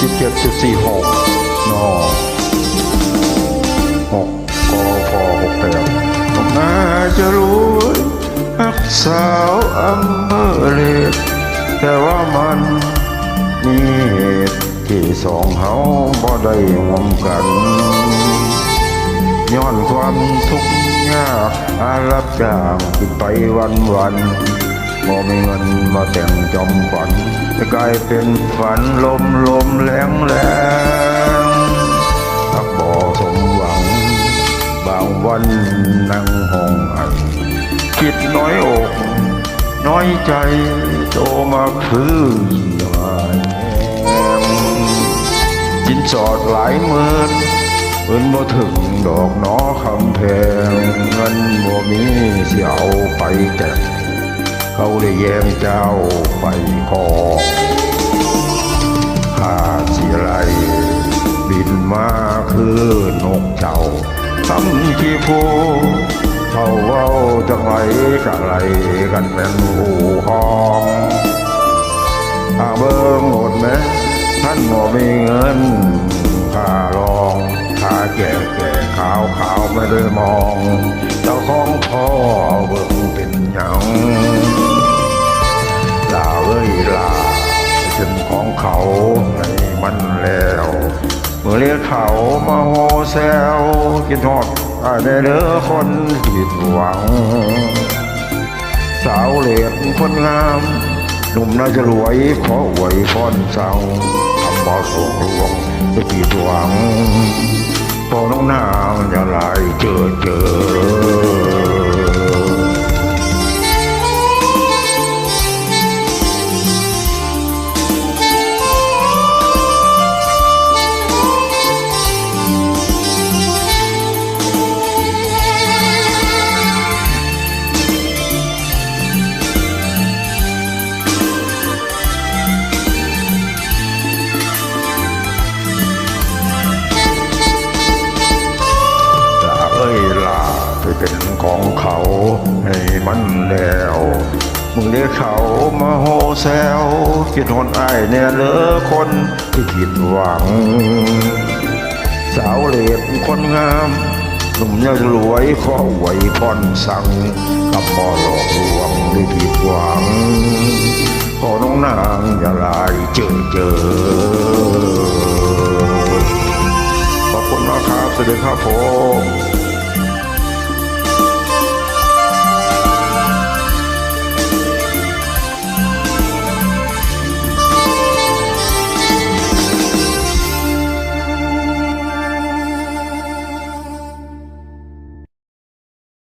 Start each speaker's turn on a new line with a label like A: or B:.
A: สิบเจ็ดจุดสี่หกนอหกกพหกแปดผมน่าจะรู้รักสาวอำเภอร์เลดแต่ว่ามันมีเหตุที่สองเฮาบ่ได้หวมกันย้อนความทุกข์ยากอารับจ้างไปวันวัน ๆบ่มีเงินมาแต่งจอมขวัญจะกลายเป็นฝันลมลมแรงแรงทักบ่อสมหวัง บางวันนั่งห้องอันคิดน้อยอกน้อยใจโตมาคือหายจินสอดหลายหมื่นเงินบ่ถึงดอกหนอคำแพงเงินบ่มีเสิเอาไปแต่ เขาได้แย่งเจ้าไปคอข้าสิไรบินมาคือนกเจ้าทำที่ผู้เขาเว้าจังไรกะไรกันแม่นหูห้องอาเบิ่งหมดไหมท่านบ่มีเงินค่ารองค่าแก่แก่ขาวขาวไม่ได้มองเจ้าของพ่อเบิ่ง ให้มันแล้วเมื่อเรียกเขามาโหแซวกินทอดได้เด้อคนผิดหวัง สาวเหลียดคนงามหนุ่มน่าจะรวยขออวยพรสั่งทำบ่อส่งหลวงไปปีดหวังพอน้องนางอย่าลายเจอเจอ ของเขาให้มันแล้วมึงเรียกเขามาโหแซวคิดหนไอเนี่ยเลอคนที่ผิดหวัง สาวเหลดคนงามหนุ่มยังรวยขอไหวพรสั่งกับบ่อหลอกลวงหรือผิดหวัง ขอน้องนางอย่าลายเจอเจอขอบคุณมากครับสวัสดีครับผม